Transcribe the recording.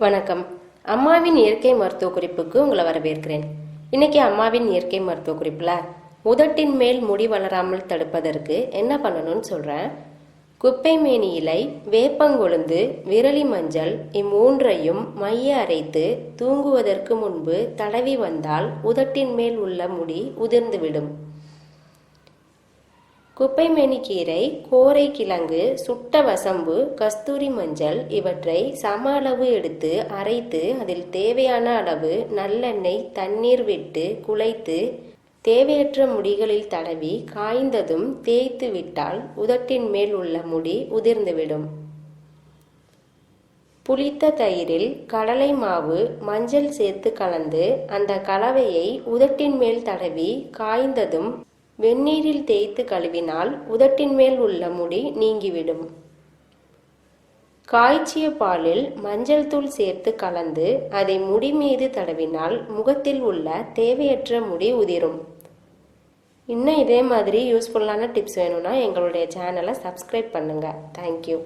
வணக்கம். அம்மாவின் இயற்கை மருத்துவ குறிப்புக்கு உங்களை வரவேற்கிறேன். இன்னைக்கு அம்மாவின் இயற்கை மருத்துவ குறிப்பில் உதட்டின் மேல் முடி வளராமல் தடுப்பதற்கு என்ன பண்ணணும்னு சொல்கிறேன் குப்பை மேனி இலை வேப்பங்கொழுந்து விரலி மஞ்சள் இம்மூன்றையும் மைய அரைத்து தூங்குவதற்கு முன்பு தடவி வந்தால் உதட்டின் மேல் உள்ள முடி உதிர்ந்துவிடும் குப்பைமேனி கோரை கிழங்கு சுட்ட வசம்பு கஸ்தூரி மஞ்சள் இவற்றை சம அளவு எடுத்து அரைத்து அதில் தேவையான அளவு நல்லெண்ணெய் தண்ணீர் விட்டு குழைத்து தேவையற்ற முடிகளில் தடவி காய்ந்ததும் தேய்த்து விட்டால் உதட்டின் மேல் உள்ள முடி உதிர்ந்துவிடும். புளித்த தயிரில் கடலை மாவு மஞ்சள் சேர்த்து கலந்து அந்த கலவையை உதட்டின் மேல் தடவி காய்ந்ததும் வெந்நீரில் தேய்த்து கழுவினால் உதட்டின் மேல் உள்ள முடி நீங்கிவிடும். காய்ச்சிய பாலில் மஞ்சள் தூள் சேர்த்து கலந்து அதை முடி மீது தடவினால் முகத்தில் உள்ள தேவையற்ற முடி உதிரும். இன்னும் இதே மாதிரி யூஸ்ஃபுல்லான டிப்ஸ் வேணும்னா எங்களுடைய சேனலை சப்ஸ்கிரைப் பண்ணுங்கள் தேங்க்யூ